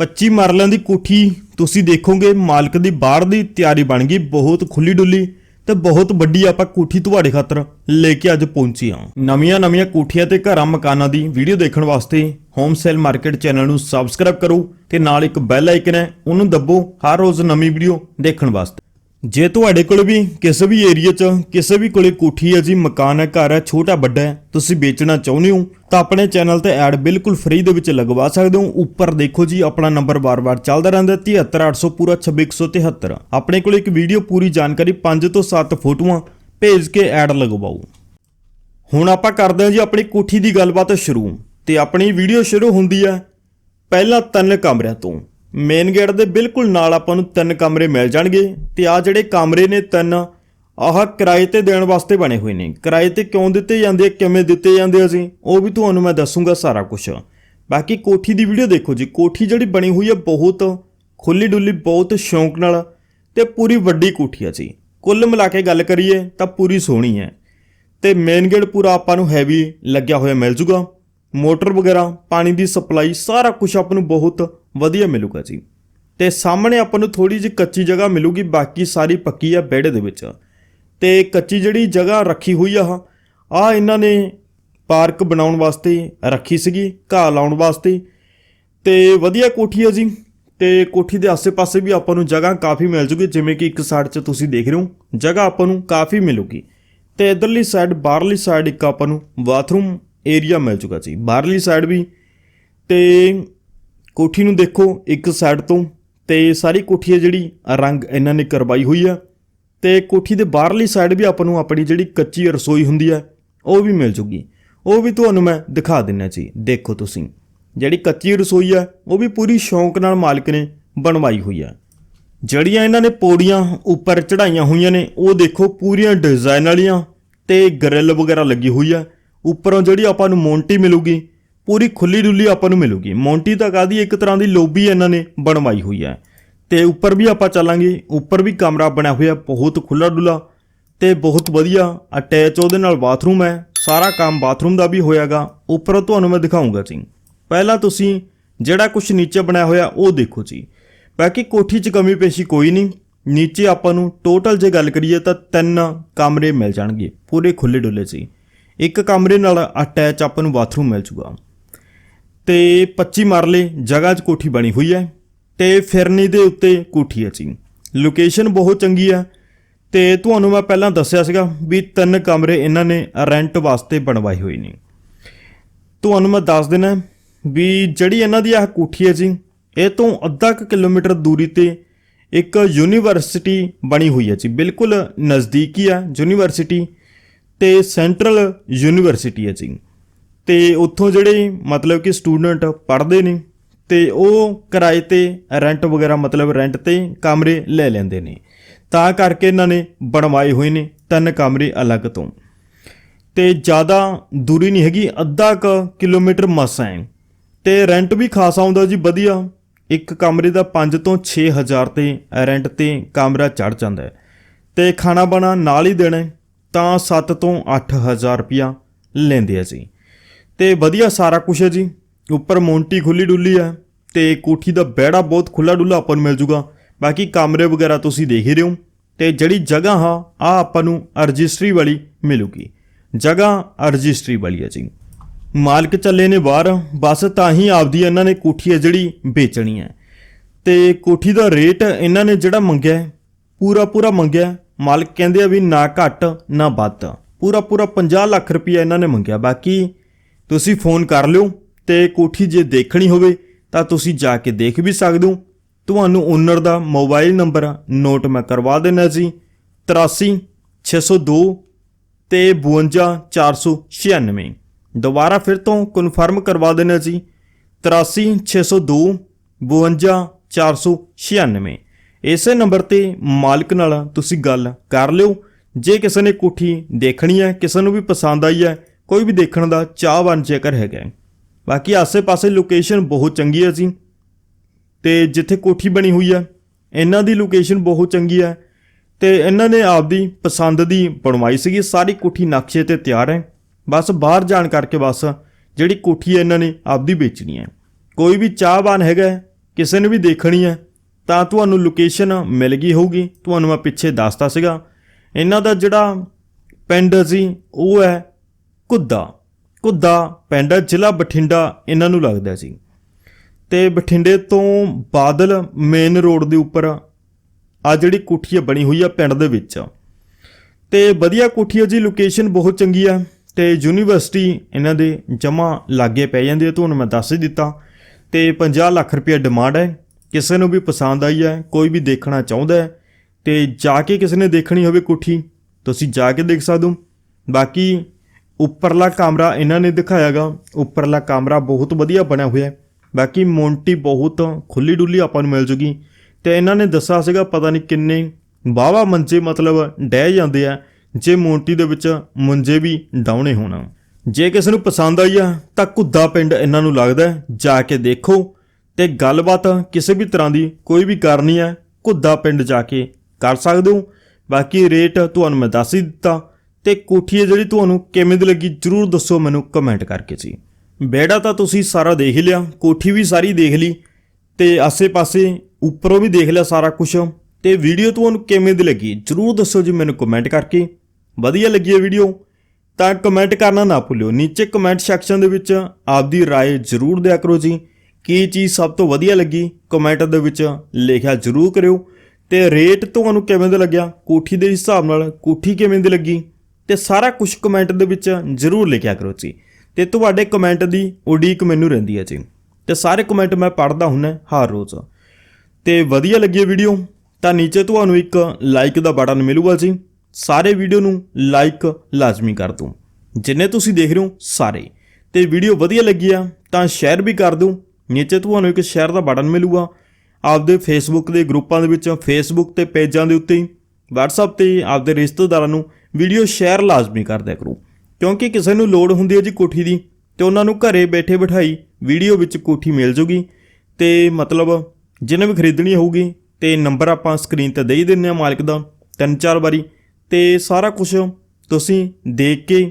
25 ਮਰਲਿਆਂ ਦੀ ਕੋਠੀ ਤੁਸੀਂ ਦੇਖੋਗੇ, ਮਾਲਕ ਦੀ ਬਾਹਰ ਦੀ ਤਿਆਰੀ ਬਣ ਗਈ, ਬਹੁਤ ਖੁੱਲੀ ਡੁੱਲੀ ਤੇ ਬਹੁਤ ਵੱਡੀ ਆਪਾਂ ਕੋਠੀ ਤੁਹਾਡੇ ਖਾਤਰ ਲੈ ਕੇ ਅੱਜ ਪਹੁੰਚੀ ਹਾਂ। ਨਵੀਆਂ ਨਵੀਆਂ ਕੋਠੀਆਂ ਤੇ ਘਰਾਂ ਮਕਾਨਾਂ ਦੀ ਵੀਡੀਓ ਦੇਖਣ ਵਾਸਤੇ ਹੋਮ ਸੇਲ ਮਾਰਕੀਟ ਚੈਨਲ ਨੂੰ ਸਬਸਕ੍ਰਾਈਬ ਕਰੋ ਤੇ ਨਾਲ ਇੱਕ ਬੈਲ ਆਈਕਨ ਹੈ, ਉਹਨੂੰ ਦੱਬੋ ਹਰ ਰੋਜ਼ ਨਵੀਂ ਵੀਡੀਓ ਦੇਖਣ ਵਾਸਤੇ। ਜੇ ਤੁਹਾਡੇ ਕੋਲ ਵੀ ਕਿਸੇ ਵੀ ਏਰੀਆ 'ਚ ਕਿਸੇ ਵੀ ਕੋਲੇ ਕੋਠੀ ਹੈ ਜੀ, ਮਕਾਨ ਹੈ, ਘਰ ਹੈ, ਛੋਟਾ ਵੱਡਾ ਹੈ, ਤੁਸੀਂ ਵੇਚਣਾ ਚਾਹੁੰਦੇ ਹੋ, ਤਾਂ ਆਪਣੇ ਚੈਨਲ ਤੇ ਐਡ ਬਿਲਕੁਲ ਫ੍ਰੀ ਦੇ ਵਿੱਚ ਲਗਵਾ ਸਕਦੇ ਹੋ। ਉੱਪਰ ਦੇਖੋ ਜੀ, ਆਪਣਾ ਨੰਬਰ ਵਾਰ ਵਾਰ ਚੱਲਦਾ ਰਹਿੰਦਾ 73800 ਪੂਰਾ 26173 ਆਪਣੇ ਕੋਲ ਇੱਕ ਵੀਡੀਓ ਪੂਰੀ ਜਾਣਕਾਰੀ 5 ਤੋਂ 7 ਫੋਟੋਆਂ ਭੇਜ ਕੇ ਐਡ ਲਗਵਾਓ। ਹੁਣ ਆਪਾਂ ਕਰਦੇ ਹਾਂ ਜੀ ਆਪਣੀ ਕੋਠੀ ਦੀ ਗੱਲਬਾਤ ਸ਼ੁਰੂ। ਤੇ ਆਪਣੀ ਵੀਡੀਓ ਸ਼ੁਰੂ ਹੁੰਦੀ ਹੈ ਪਹਿਲਾਂ ਤਿੰਨ ਕਮਰਿਆਂ ਤੋਂ। ਮੇਨ ਗੇਟ ਦੇ ਬਿਲਕੁਲ ਨਾਲ ਆਪਾਂ ਨੂੰ ਤਿੰਨ ਕਮਰੇ ਮਿਲ ਜਾਣਗੇ ਤੇ ਆ ਜਿਹੜੇ ਕਮਰੇ ਨੇ ਤਿੰਨ, ਆਹ ਕਿਰਾਏ ਤੇ ਦੇਣ ਵਾਸਤੇ ਬਣੇ ਹੋਏ ਨੇ। ਕਿਰਾਏ ਤੇ ਕਿਉਂ ਦਿੱਤੇ ਜਾਂਦੇ ਆ ਕਿਵੇਂ ਦਿੱਤੇ ਜਾਂਦੇ ਆ ਜੀ ਉਹ ਵੀ ਤੁਹਾਨੂੰ ਮੈਂ ਦੱਸੂਗਾ ਸਾਰਾ ਕੁਝ ਬਾਕੀ ਕੋਠੀ ਦੀ ਵੀਡੀਓ ਦੇਖੋ ਜੀ, ਕੋਠੀ ਜਿਹੜੀ ਬਣੀ ਹੋਈ ਹੈ ਬਹੁਤ ਖੁੱਲੀ ਡੁੱਲੀ, ਬਹੁਤ ਸ਼ੌਂਕ ਨਾਲ ਤੇ ਪੂਰੀ ਵੱਡੀ ਕੋਠੀ ਆ ਜੀ। ਕੁੱਲ ਮਿਲਾ ਕੇ ਗੱਲ ਕਰੀਏ ਤਾਂ ਪੂਰੀ ਸੋਹਣੀ ਹੈ। ਤੇ ਮੇਨ ਗੇਟ ਪੂਰਾ ਆਪਾਂ ਨੂੰ ਹੈਵੀ ਲੱਗਿਆ ਹੋਇਆ ਮਿਲ ਜੂਗਾ। ਮੋਟਰ ਵਗੈਰਾ, ਪਾਣੀ ਦੀ ਸਪਲਾਈ, ਸਾਰਾ ਕੁਝ ਆਪਾਂ ਨੂੰ ਬਹੁਤ ਵਧੀਆ ਮਿਲੂਗਾ ਜੀ। ਤੇ ਸਾਹਮਣੇ ਆਪਾਂ ਨੂੰ ਥੋੜੀ ਜਿਹੀ ਕੱਚੀ ਜਗ੍ਹਾ ਮਿਲੂਗੀ, ਬਾਕੀ ਸਾਰੀ ਪੱਕੀ ਆ ਵਿਹੜੇ ਦੇ ਵਿੱਚ। ਤੇ ਕੱਚੀ ਜਿਹੜੀ ਜਗ੍ਹਾ ਰੱਖੀ ਹੋਈ ਆ ਆ ਇਹਨਾਂ ਨੇ ਪਾਰਕ ਬਣਾਉਣ ਵਾਸਤੇ ਰੱਖੀ ਸੀਗੀ, ਘਾਹ ਲਾਉਣ ਵਾਸਤੇ। ਤੇ ਵਧੀਆ ਕੋਠੀ ਆ ਜੀ, ਤੇ ਕੋਠੀ ਦੇ ਆਸੇ-ਪਾਸੇ ਵੀ ਆਪਾਂ ਨੂੰ ਜਗ੍ਹਾ ਕਾਫੀ ਮਿਲ ਜੂਗੀ, ਜਿਵੇਂ ਕਿ ਇੱਕ ਸਾਈਡ 'ਚ ਤੁਸੀਂ ਦੇਖ ਰਹੇ ਹੋ, ਜਗ੍ਹਾ ਆਪਾਂ ਨੂੰ ਕਾਫੀ ਮਿਲੂਗੀ। ਤੇ ਇਧਰਲੀ ਸਾਈਡ ਬਾਹਰਲੀ ਸਾਈਡ ਇੱਕ ਆਪਾਂ ਨੂੰ ਬਾਥਰੂਮ ਏਰੀਆ ਮਿਲ ਜੂਗਾ ਜੀ ਬਾਹਰਲੀ ਸਾਈਡ ਵੀ ਤੇ ਕੋਠੀ ਨੂੰ ਦੇਖੋ, ਇੱਕ ਸਾਈਡ ਤੋਂ ਤੇ ਸਾਰੀ ਕੋਠੀ ਹੈ ਜਿਹੜੀ ਰੰਗ ਇਹਨਾਂ ਨੇ ਕਰਵਾਈ ਹੋਈ ਆ। ਤੇ ਕੋਠੀ ਦੇ ਬਾਹਰਲੀ ਸਾਈਡ ਵੀ ਆਪਾਂ ਨੂੰ ਆਪਣੀ ਜਿਹੜੀ ਕੱਚੀ ਰਸੋਈ ਹੁੰਦੀ ਆ, ਉਹ ਵੀ ਮਿਲ ਜੂਗੀ ਉਹ ਵੀ ਤੁਹਾਨੂੰ ਮੈਂ ਦਿਖਾ ਦਿੰਨਾ ਜੀ, ਦੇਖੋ ਤੁਸੀਂ। ਜਿਹੜੀ ਕੱਚੀ ਰਸੋਈ ਆ, ਉਹ ਵੀ ਪੂਰੀ ਸ਼ੌਂਕ ਨਾਲ ਮਾਲਕ ਨੇ ਬਣਵਾਈ ਹੋਈ ਆ। ਜਿਹੜੀਆਂ ਇਹਨਾਂ ਨੇ ਪੌੜੀਆਂ ਉੱਪਰ ਚੜਾਈਆਂ ਹੋਈਆਂ ਨੇ, ਉਹ ਦੇਖੋ ਪੂਰੀਆਂ ਡਿਜ਼ਾਈਨ ਵਾਲੀਆਂ ਤੇ ਗ੍ਰਿਲ ਵਗੈਰਾ ਲੱਗੀ ਹੋਈ ਆ। ਉੱਪਰੋਂ ਜਿਹੜੀ ਆਪਾਂ ਨੂੰ ਮੌਂਟੀ ਮਿਲੂਗੀ, ਪੂਰੀ ਖੁੱਲੀ ਡੁੱਲੀ ਆਪਾਂ ਨੂੰ ਮਿਲੂਗੀ। ਮੌਂਟੀ ਤਾਂ ਕਾਦੀ ਇੱਕ ਤਰ੍ਹਾਂ ਦੀ ਲੋਬੀ ਇਹਨਾਂ ਨੇ ਬਣਵਾਈ ਹੋਈ ਹੈ। ਤੇ ਉੱਪਰ ਵੀ ਆਪਾਂ ਚੱਲਾਂਗੇ, ਉੱਪਰ ਵੀ ਕਮਰਾ ਬਣਿਆ ਹੋਇਆ, ਬਹੁਤ ਖੁੱਲਾ ਡੁੱਲਾ ਤੇ ਬਹੁਤ ਵਧੀਆ। ਅਟੈਚ ਉਹਦੇ ਨਾਲ ਬਾਥਰੂਮ ਹੈ, ਸਾਰਾ ਕੰਮ ਬਾਥਰੂਮ ਦਾ ਵੀ ਹੋਇਆਗਾ। ਉੱਪਰੋਂ ਤੁਹਾਨੂੰ ਮੈਂ ਦਿਖਾਉਂਗਾ ਜੀ। ਪਹਿਲਾਂ ਤੁਸੀਂ ਜਿਹੜਾ ਕੁਝ ਨੀਚੇ ਬਣਾਇਆ ਹੋਇਆ, ਉਹ ਦੇਖੋ ਜੀ। ਬਾਕੀ ਕੋਠੀ 'ਚ ਕਮੀ ਪੇਸ਼ੀ ਕੋਈ ਨਹੀਂ। ਨੀਚੇ ਆਪਾਂ ਨੂੰ ਟੋਟਲ ਜੇ ਗੱਲ ਕਰੀਏ ਤਾਂ ਤਿੰਨ ਕਮਰੇ ਮਿਲ ਜਾਣਗੇ, ਪੂਰੇ ਖੁੱਲੇ ਡੁੱਲੇ ਸੀ ਇੱਕ ਕਮਰੇ ਨਾਲ ਅਟੈਚ ਆਪਾਂ ਨੂੰ ਬਾਥਰੂਮ ਮਿਲ ਜੂਗਾ। ਤੇ 25 ਮਰਲੇ ਜਗ੍ਹਾ 'ਚ ਕੋਠੀ ਬਣੀ ਹੋਈ ਹੈ ਤੇ ਫਿਰਨੀ ਦੇ ਉੱਤੇ ਕੋਠੀ ਹੈ ਜੀ। ਲੋਕੇਸ਼ਨ ਬਹੁਤ ਚੰਗੀ ਆ ਤੇ ਤੁਹਾਨੂੰ ਮੈਂ ਪਹਿਲਾਂ ਦੱਸਿਆ ਸੀਗਾ ਵੀ ਤਿੰਨ ਕਮਰੇ ਇਹਨਾਂ ਨੇ ਰੈਂਟ ਵਾਸਤੇ ਬਣਵਾਏ ਹੋਏ ਨੇ। ਤੁਹਾਨੂੰ ਮੈਂ ਦੱਸ ਦੇਣਾ ਵੀ ਜਿਹੜੀ ਇਹਨਾਂ ਦੀ ਆਹ ਕੋਠੀ ਹੈ ਜੀ, ਇਹ ਤੋਂ ਅੱਧਾ ਕੁ ਕਿਲੋਮੀਟਰ ਦੂਰੀ ਤੇ ਇੱਕ ਯੂਨੀਵਰਸਿਟੀ ਬਣੀ ਹੋਈ ਹੈ ਜੀ। ਬਿਲਕੁਲ ਨਜ਼ਦੀਕੀ ਆ ਯੂਨੀਵਰਸਿਟੀ। ਤੇ ਸੈਂਟਰਲ ਯੂਨੀਵਰਸਿਟੀ ਹੈ ਜੀ। ਤੇ ਉੱਥੋਂ ਜਿਹੜੇ ਮਤਲਬ ਕਿ ਸਟੂਡੈਂਟ ਪੜ੍ਹਦੇ ਨੇ ਤੇ ਉਹ ਕਿਰਾਏ ਤੇ ਰੈਂਟ ਵਗੈਰਾ ਮਤਲਬ ਰੈਂਟ ਤੇ ਕਮਰੇ ਲੈ ਲੈਂਦੇ ਨੇ। ਤਾਂ ਕਰਕੇ ਇਹਨਾਂ ਨੇ ਬਣਵਾਏ ਹੋਏ ਨੇ ਤਿੰਨ ਕਮਰੇ ਅਲੱਗ ਤੋਂ। ਤੇ ਜ਼ਿਆਦਾ ਦੂਰੀ ਨਹੀਂ ਹੈਗੀ, ਅੱਧਾ ਕ ਕਿਲੋਮੀਟਰ ਮਸਾਂ ਹੈ। ਤੇ ਰੈਂਟ ਵੀ ਖਾਸਾ ਆਉਂਦਾ ਜੀ, ਵਧੀਆ। ਇੱਕ ਕਮਰੇ ਦਾ 5 ਤੋਂ 6000 ਤੇ ਰੈਂਟ ਤੇ ਕਮਰਾ ਚੜ ਜਾਂਦਾ ਹੈ। ਤੇ ਖਾਣਾ ਬਣਾ ਨਾਲ ਹੀ ਦੇਣਾ ਤਾਂ 7 ਤੋਂ 8000 ਰੁਪਿਆ ਲੈਂਦੇ ਆ ਜੀ। ਤੇ ਵਧੀਆ ਸਾਰਾ ਕੁਝ ਹੈ ਜੀ। ਉੱਪਰ ਮੌਂਟੀ ਖੁੱਲੀ ਡੁੱਲੀ ਹੈ ਤੇ ਕੋਠੀ ਦਾ ਬਹਿੜਾ ਬਹੁਤ ਖੁੱਲਾ ਡੁੱਲਾ ਆਪਾਂ ਨੂੰ ਮਿਲ ਜੂਗਾ। ਬਾਕੀ ਕਮਰੇ ਵਗੈਰਾ ਤੁਸੀਂ ਦੇਖ ਹੀ ਰਹੇ ਹੋ। ਤੇ ਜਿਹੜੀ ਜਗ੍ਹਾ ਹਾਂ ਆ ਆਪਾਂ ਨੂੰ ਰਜਿਸਟਰੀ ਵਾਲੀ ਮਿਲੂਗੀ। ਜਗ੍ਹਾ ਰਜਿਸਟਰੀ ਵਾਲੀ ਹੈ ਜੀ। ਮਾਲਕ ਚੱਲੇ ਨੇ ਬਾਹਰ, ਬਸ ਤਾਂ ਹੀ ਆਪਦੀ ਇਹਨਾਂ ਨੇ ਕੋਠੀ ਹੈ ਜਿਹੜੀ ਵੇਚਣੀ ਹੈ। ਤੇ ਕੋਠੀ ਦਾ ਰੇਟ ਇਹਨਾਂ ਨੇ ਜਿਹੜਾ ਮੰਗਿਆ ਪੂਰਾ ਪੂਰਾ ਮੰਗਿਆ ਮਾਲਕ ਕਹਿੰਦੇ ਆ ਵੀ ਨਾ ਘੱਟ, ਨਾ ਵੱਧ। ਪੂਰਾ ਪੂਰਾ 50 ਲੱਖ ਰੁਪਇਆ ਇਹਨਾਂ ਨੇ ਮੰਗਿਆ। ਬਾਕੀ ਤੁਸੀਂ ਫੋਨ ਕਰ ਲਿਓ ਤੇ ਕੋਠੀ ਜੇ ਦੇਖਣੀ ਹੋਵੇ ਤਾਂ ਤੁਸੀਂ ਜਾ ਕੇ ਦੇਖ ਵੀ ਸਕਦੇ ਹੋ। ਤੁਹਾਨੂੰ ਓਨਰ ਦਾ ਮੋਬਾਈਲ ਨੰਬਰ ਨੋਟ ਮੈਂ ਕਰਵਾ ਦੇਣਾ ਜੀ 83 602 ਤੇ 52496 ਦੁਬਾਰਾ ਫਿਰ ਤੋਂ ਕਨਫਰਮ ਕਰਵਾ ਦੇਣਾ ਜੀ 83 602 52496 ਇਸੇ ਨੰਬਰ ਤੇ ਮਾਲਕ ਨਾਲ ਤੁਸੀਂ ਗੱਲ ਕਰ ਲਿਓ। ਜੇ ਕਿਸੇ ਨੇ ਕੋਠੀ ਦੇਖਣੀ ਹੈ, ਕਿਸੇ ਨੂੰ ਵੀ ਪਸੰਦ ਆਈ ਹੈ, ਕੋਈ ਵੀ ਦੇਖਣ ਦਾ ਚਾਹਵਾਨ ਜੇਕਰ ਹੈਗਾ ਬਾਕੀ ਆਸੇ-ਪਾਸੇ ਲੋਕੇਸ਼ਨ ਬਹੁਤ ਚੰਗੀ ਹੈ ਜੀ। ਤੇ ਜਿੱਥੇ ਕੋਠੀ ਬਣੀ ਹੋਈ ਹੈ, ਇਹਨਾਂ ਦੀ ਲੋਕੇਸ਼ਨ ਬਹੁਤ ਚੰਗੀ ਹੈ। ਤੇ ਇਹਨਾਂ ਨੇ ਆਪਦੀ ਪਸੰਦ ਦੀ ਬਣਵਾਈ ਸੀਗੀ, ਸਾਰੀ ਕੋਠੀ ਨਕਸ਼ੇ ਤੇ ਤਿਆਰ ਹੈ। ਬਸ ਬਾਹਰ ਜਾਣ ਕਰਕੇ ਬਸ ਜਿਹੜੀ ਕੋਠੀ ਹੈ, ਇਹਨਾਂ ਨੇ ਆਪਦੀ ਵੇਚਣੀ ਹੈ। ਕੋਈ ਵੀ ਚਾਹਵਾਨ ਹੈਗਾ ਕਿਸੇ ਨੇ ਵੀ ਦੇਖਣੀ ਹੈ ਤਾਂ ਤੁਹਾਨੂੰ ਲੋਕੇਸ਼ਨ ਮਿਲ ਗਈ ਹੋਊਗੀ। ਤੁਹਾਨੂੰ ਮੈਂ ਪਿੱਛੇ ਦੱਸਤਾ ਸੀਗਾ। ਇਹਨਾਂ ਦਾ ਜਿਹੜਾ ਪਿੰਡ ਸੀ ਉਹ ਹੈ ਕੁੱਦਾ। ਕੁੱਦਾ ਪਿੰਡ ਹੈ, ਜ਼ਿਲ੍ਹਾ ਬਠਿੰਡਾ ਇਹਨਾਂ ਨੂੰ ਲੱਗਦਾ ਸੀ। ਤੇ ਬਠਿੰਡੇ ਤੋਂ ਬਾਦਲ ਮੇਨ ਰੋਡ ਦੇ ਉੱਪਰ ਆ ਜਿਹੜੀ ਕੋਠੀ ਬਣੀ ਹੋਈ ਆ ਪਿੰਡ ਦੇ ਵਿੱਚ। ਤੇ ਵਧੀਆ ਕੋਠੀ ਆ ਜੀ ਲੋਕੇਸ਼ਨ ਬਹੁਤ ਚੰਗੀ ਆ। ਤੇ ਯੂਨੀਵਰਸਿਟੀ ਇਹਨਾਂ ਦੇ ਜਮਾ ਲਾਗੇ ਪੈ ਜਾਂਦੀ ਹੈ ਤੁਹਾਨੂੰ ਮੈਂ ਦੱਸ ਹੀ ਦਿੱਤਾ। ਤੇ 50 ਲੱਖ ਰੁਪਏ ਡਿਮਾਂਡ ਹੈ। ਕਿਸੇ ਨੂੰ ਵੀ ਪਸੰਦ ਆਈ ਹੈ, ਕੋਈ ਵੀ ਦੇਖਣਾ ਚਾਹੁੰਦਾ ਹੈ, ਤੇ ਜਾ ਕੇ ਕਿਸੇ ਨੇ ਦੇਖਣੀ ਹੋਵੇ ਕੋਠੀ, ਤੁਸੀਂ ਜਾ ਕੇ ਦੇਖ ਸਕਦੇ ਹੋ। ਬਾਕੀ ਉੱਪਰਲਾ ਕਮਰਾ ਇਹਨਾਂ ਨੇ ਦਿਖਾਇਆਗਾ, ਉੱਪਰਲਾ ਕਮਰਾ ਬਹੁਤ ਵਧੀਆ ਬਣਿਆ ਹੋਇਆ ਹੈ। ਬਾਕੀ ਮੋਂਟੀ ਬਹੁਤ ਖੁੱਲੀ ਡੁੱਲੀ ਆਪਾਂ ਨੂੰ ਮਿਲ ਜੂਗੀ। ਤੇ ਇਹਨਾਂ ਨੇ ਦੱਸਿਆ ਸੀਗਾ, ਪਤਾ ਨਹੀਂ ਕਿੰਨੇ ਵਾਹਵਾ ਮੰਜੇ ਮਤਲਬ ਡਹਿ ਜਾਂਦੇ ਆ, ਜੇ ਮੋਂਟੀ ਦੇ ਵਿੱਚ ਮੰਜੇ ਵੀ ਡਾਉਣੇ ਹੋਣਾ। ਜੇ ਕਿਸੇ ਨੂੰ ਪਸੰਦ ਆਈ ਆ, ਤਾਂ ਕੁੱਦਾ ਪਿੰਡ ਇਹਨਾਂ ਨੂੰ ਲੱਗਦਾ ਜਾ ਕੇ ਦੇਖੋ। ਤੇ ਗੱਲਬਾਤ ਕਿਸੇ ਵੀ ਤਰ੍ਹਾਂ ਦੀ ਕੋਈ ਵੀ ਕਰਨੀ ਹੈ ਕੁੱਦਾ ਪਿੰਡ ਜਾ ਕੇ ਕਰ ਸਕਦੇ ਹੋ ਬਾਕੀ ਰੇਟ ਤੁਹਾਨੂੰ ਮੈਂ ਦੱਸ ਹੀ ਦਿੱਤਾ ਤੇ ਕੋਠੀ ਹੈ ਜਿਹੜੀ ਤੁਹਾਨੂੰ ਕਿਵੇਂ ਦੀ ਲੱਗੀ ਜਰੂਰ ਦੱਸੋ ਮੈਨੂੰ ਕਮੈਂਟ ਕਰਕੇ ਜੀ ਬੇੜਾ ਤਾਂ ਤੁਸੀਂ ਸਾਰਾ ਦੇਖ ਹੀ ਲਿਆ ਕੋਠੀ ਵੀ ਸਾਰੀ ਦੇਖ ਲਈ ਤੇ ਆਸੇ-ਪਾਸੇ ਉੱਪਰੋਂ ਵੀ ਦੇਖ ਲਿਆ ਸਾਰਾ ਕੁਝ ਤੇ ਵੀਡੀਓ ਤੁਹਾਨੂੰ ਕਿਵੇਂ ਦੀ ਲੱਗੀ ਜਰੂਰ ਦੱਸੋ ਜੀ ਮੈਨੂੰ ਕਮੈਂਟ ਕਰਕੇ ਵਧੀਆ ਲੱਗੀ ਹੈ ਵੀਡੀਓ ਤਾਂ ਕਮੈਂਟ ਕਰਨਾ ਨਾ ਭੁੱਲਿਓ ਨੀਚੇ ਕਮੈਂਟ ਸੈਕਸ਼ਨ ਦੇ ਵਿੱਚ ਆਪਦੀ رائے ਜਰੂਰ ਦਿਆ ਕਰੋ ਜੀ ਕੀ ਚੀਜ਼ ਸਭ ਤੋਂ ਵਧੀਆ ਲੱਗੀ? ਕਮੈਂਟ ਦੇ ਵਿੱਚ ਲਿਖਿਆ ਜਰੂਰ ਕਰਿਓ। ਤੇ ਰੇਟ ਤੁਹਾਨੂੰ ਕਿਵੇਂ ਦਾ ਲੱਗਿਆ? ਕੋਠੀ ਦੇ ਹਿਸਾਬ ਨਾਲ ਕੋਠੀ ਕਿਵੇਂ ਦੀ ਲੱਗੀ? ਤੇ ਸਾਰਾ ਕੁਝ ਕਮੈਂਟ ਦੇ ਵਿੱਚ ਜਰੂਰ ਲਿਖਿਆ ਕਰੋ ਜੀ। ਤੇ ਤੁਹਾਡੇ ਕਮੈਂਟ ਦੀ ਉਡੀਕ ਮੈਨੂੰ ਰਹਿੰਦੀ ਹੈ ਜੀ। ਤੇ ਸਾਰੇ ਕਮੈਂਟ ਮੈਂ ਪੜ੍ਹਦਾ ਹੁੰਨਾ ਹਰ ਰੋਜ਼। ਤੇ ਵਧੀਆ ਲੱਗੀ ਵੀਡੀਓ, ਤਾਂ ਨੀਚੇ ਤੁਹਾਨੂੰ ਇੱਕ ਲਾਈਕ ਦਾ ਬਟਨ ਮਿਲੂਗਾ ਜੀ। ਸਾਰੇ ਵੀਡੀਓ ਨੂੰ ਲਾਈਕ ਲਾਜ਼ਮੀ ਕਰ ਦਿਓ। ਜਿੰਨੇ ਤੁਸੀਂ ਦੇਖ ਰਹੇ ਹੋ, ਸਾਰੇ। ਤੇ ਵੀਡੀਓ ਵਧੀਆ ਲੱਗੀ ਆ, ਤਾਂ ਸ਼ੇਅਰ ਵੀ ਕਰ ਦਿਓ। ਨੀਚੇ ਤੁਹਾਨੂੰ ਇੱਕ ਸ਼ੇਅਰ ਦਾ ਬਟਨ ਮਿਲੂਗਾ। ਆਪਦੇ ਫੇਸਬੁੱਕ ਦੇ ਗਰੁੱਪਾਂ ਦੇ ਵਿੱਚ ਫੇਸਬੁੱਕ ਤੇ ਪੇਜਾਂ ਦੇ ਉੱਤੇ, WhatsApp ਤੇ ਆਪਦੇ ਰਿਸ਼ਤੇਦਾਰਾਂ ਨੂੰ ਵੀਡੀਓ ਸ਼ੇਅਰ ਲਾਜ਼ਮੀ ਕਰ ਦਿਆ ਕਰੋ। ਕਿਉਂਕਿ ਕਿਸੇ ਨੂੰ ਲੋੜ ਹੁੰਦੀ ਹੈ ਜੀ ਕੋਠੀ ਦੀ, ਤੇ ਉਹਨਾਂ ਨੂੰ ਘਰੇ ਬੈਠੇ ਬਿਠਾਈ ਵੀਡੀਓ ਵਿੱਚ ਕੋਠੀ ਮਿਲ ਜੂਗੀ। ਤੇ ਮਤਲਬ ਜਿਹਨੇ ਵੀ ਖਰੀਦਣੀ ਹੋਊਗੀ, ਤੇ ਨੰਬਰ ਆਪਾਂ ਸਕਰੀਨ ਤੇ ਦੇ ਹੀ ਦਿੰਨੇ ਆ ਮਾਲਕ ਦਾ, ਤਿੰਨ ਚਾਰ ਵਾਰੀ। ਤੇ ਸਾਰਾ ਕੁਝ ਤੁਸੀਂ ਦੇਖ ਕੇ,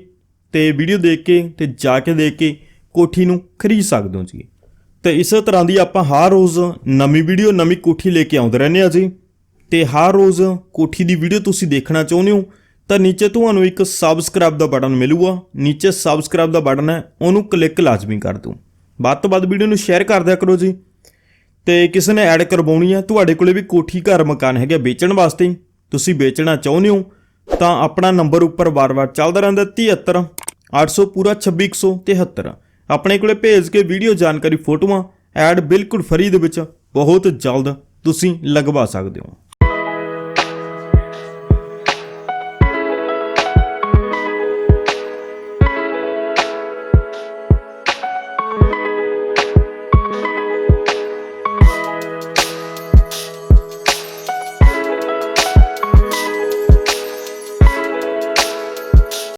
ਤੇ ਵੀਡੀਓ ਦੇਖ ਕੇ, ਤੇ ਜਾ ਕੇ ਦੇਖ ਕੇ ਕੋਠੀ ਨੂੰ ਖਰੀਦ ਸਕਦੇ ਹੋ ਜੀ। ਤੇ ਇਸੇ ਤਰ੍ਹਾਂ ਦੀ ਆਪਾਂ ਹਰ ਰੋਜ਼ ਨਵੀਂ ਵੀਡੀਓ, ਨਵੀਂ ਕੋਠੀ ਲੈ ਕੇ ਆਉਂਦੇ ਰਹਿੰਦੇ ਆ ਜੀ। ਤੇ ਹਰ ਰੋਜ਼ ਕੋਠੀ ਦੀ ਵੀਡੀਓ ਤੁਸੀਂ ਦੇਖਣਾ ਚਾਹੁੰਦੇ ਹੋ, ਤਾਂ ਨੀਚੇ ਤੁਹਾਨੂੰ ਇੱਕ ਸਬਸਕ੍ਰਾਈਬ ਦਾ ਬਟਨ ਮਿਲੂਗਾ। ਨੀਚੇ ਸਬਸਕ੍ਰਾਈਬ ਦਾ ਬਟਨ ਹੈ, ਉਹਨੂੰ ਕਲਿੱਕ ਲਾਜ਼ਮੀ ਕਰ ਦਿਓ। ਵੱਧ ਤੋਂ ਵੱਧ ਵੀਡੀਓ ਨੂੰ ਸ਼ੇਅਰ ਕਰ ਦਿਆ ਕਰੋ ਜੀ। ਤੇ ਕਿਸੇ ਨੇ ਐਡ ਕਰਵਾਉਣੀ ਹੈ, ਤੁਹਾਡੇ ਕੋਲੇ ਵੀ ਕੋਠੀ ਘਰ ਮਕਾਨ ਹੈਗਾ ਵੇਚਣ ਵਾਸਤੇ, ਤੁਸੀਂ ਵੇਚਣਾ ਚਾਹੁੰਦੇ ਹੋ, ਤਾਂ ਆਪਣਾ ਨੰਬਰ ਉੱਪਰ ਵਾਰ-ਵਾਰ ਚੱਲਦਾ ਰਹਿੰਦਾ 73 800 ਪੂਰਾ 2673 ਆਪਣੇ ਕੋਲੇ ਭੇਜ ਕੇ ਵੀਡੀਓ ਜਾਣਕਾਰੀ ਫੋਟੋਆਂ ਐਡ ਬਿਲਕੁਲ ਫਰੀ ਦੇ ਵਿੱਚ, ਬਹੁਤ ਜਲਦ ਤੁਸੀਂ ਲਗਵਾ ਸਕਦੇ ਹੋ।